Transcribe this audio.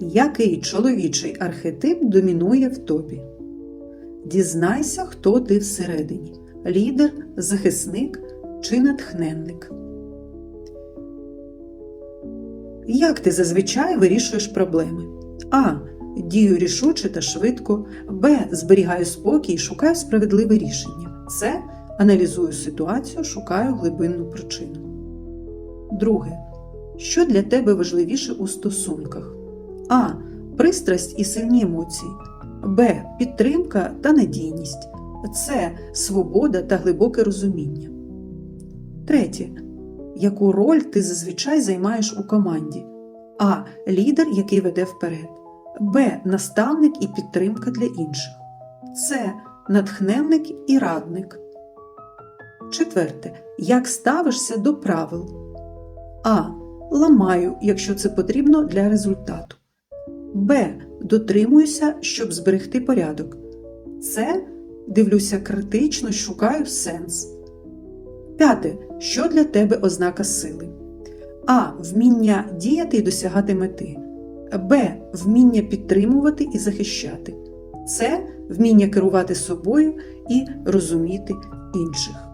Який чоловічий архетип домінує в тобі? Дізнайся, хто ти всередині лідер, захисник чи натхненник. Як ти зазвичай вирішуєш проблеми? А. Дію рішуче та швидко. Б. Зберігаю спокій і шукаю справедливе рішення. С. Аналізую ситуацію, шукаю глибинну причину. Друге. Що для тебе важливіше у стосунках? А. Пристрасть і сильні емоції. Б. Підтримка та надійність. С. Свобода та глибоке розуміння. Третє. Яку роль ти зазвичай займаєш у команді? А. Лідер, який веде вперед. Б. Наставник і підтримка для інших. С. Натхненник і радник. Четверте. Як ставишся до правил? А. Ламаю, якщо це потрібно для результату. Б. Дотримуюся, щоб зберегти порядок. С. Дивлюся критично, шукаю сенс. П'яте. Що для тебе ознака сили? А. Вміння діяти і досягати мети. Б. Вміння підтримувати і захищати. С. Вміння керувати собою і розуміти інших.